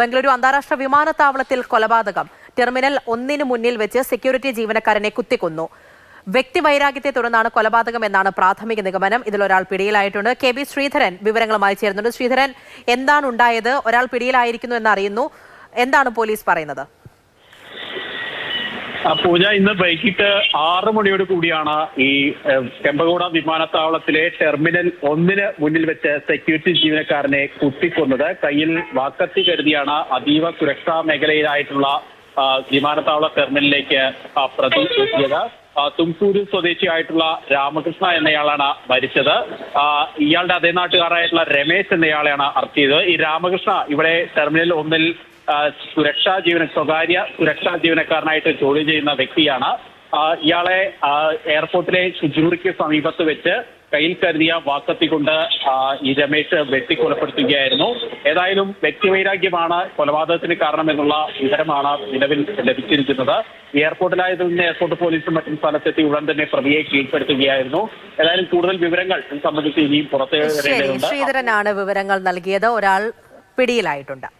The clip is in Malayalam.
ബംഗളൂരു അന്താരാഷ്ട്ര വിമാനത്താവളത്തിൽ കൊലപാതകം. ടെർമിനൽ ഒന്നിന് മുന്നിൽ വെച്ച് സെക്യൂരിറ്റി ജീവനക്കാരനെ കുത്തിക്കൊന്നു. വ്യക്തിവൈരാഗ്യത്തെ തുടർന്നാണ് കൊലപാതകം എന്നാണ് പ്രാഥമിക നിഗമനം. ഇതിലൊരാൾ പിടിയിലായിട്ടുണ്ട്. കെ ബി ശ്രീധരൻ വിവരങ്ങളുമായി ചേരുന്നുണ്ട്. ശ്രീധരൻ എന്താണ് ഉണ്ടായത്? ഒരാൾ പിടിയിലായിരിക്കുന്നു എന്നറിയുന്നു. എന്താണ് പോലീസ് പറയുന്നത്? പൂജ ഇന്ന് വൈകിട്ട് ആറ് മണിയോട് കൂടിയാണ് ഈ കെമ്പകോട വിമാനത്താവളത്തിലെ ടെർമിനൽ ഒന്നിന് മുന്നിൽ വെച്ച് സെക്യൂരിറ്റി ജീവനക്കാരനെ കുത്തിക്കൊന്നത് കയ്യിൽ വാക്കത്തി കരുതിയാണ് അതീവ സുരക്ഷാ മേഖലയിലായിട്ടുള്ള വിമാനത്താവള ടെർമിനലിലേക്ക് പ്രതി എത്തിയത്. തുംസൂരിൽ സ്വദേശിയായിട്ടുള്ള രാമകൃഷ്ണ എന്നയാളാണ് മരിച്ചത്. ഇയാളുടെ അതേ നാട്ടുകാരായിട്ടുള്ള രമേശ് എന്നയാളെയാണ് അറസ്റ്റ് ചെയ്തത്. ഈ രാമകൃഷ്ണ ഇവിടെ ടെർമിനൽ ഒന്നിൽ സുരക്ഷാ ജീവന സ്വകാര്യ സുരക്ഷാ ജീവനക്കാരനായിട്ട് ജോലി ചെയ്യുന്ന വ്യക്തിയാണ്. ഇയാളെ എയർപോർട്ടിലെ ഷുജൂറിക്ക് സമീപത്ത് വെച്ച് കയ്യിൽ കരുതിയ വാക്കത്തി കൊണ്ട് ആ, ഈ രമേശ് വെട്ടിക്കൊലപ്പെടുത്തുകയായിരുന്നു ഏതായാലും വ്യക്തിവൈരാഗ്യമാണ് കൊലപാതകത്തിന് കാരണമെന്നുള്ള വിവരമാണ് നിലവിൽ ലഭിച്ചിരിക്കുന്നത്. എയർപോർട്ടിലായതുകൊണ്ട് എയർപോർട്ട് പോലീസും മറ്റും സ്ഥലത്തെത്തി ഉടൻ തന്നെ പ്രതിയെ കീഴ്പ്പെടുത്തുകയായിരുന്നു. ഏതായാലും കൂടുതൽ വിവരങ്ങൾ സംബന്ധിച്ച് ഇനിയും പുറത്തു ശരി വരേണ്ടതുണ്ട്. ശ്രീധരനാണ് വിവരങ്ങൾ നൽകിയത്. ഒരാൾ പിടിയിലായിട്ടുണ്ട്.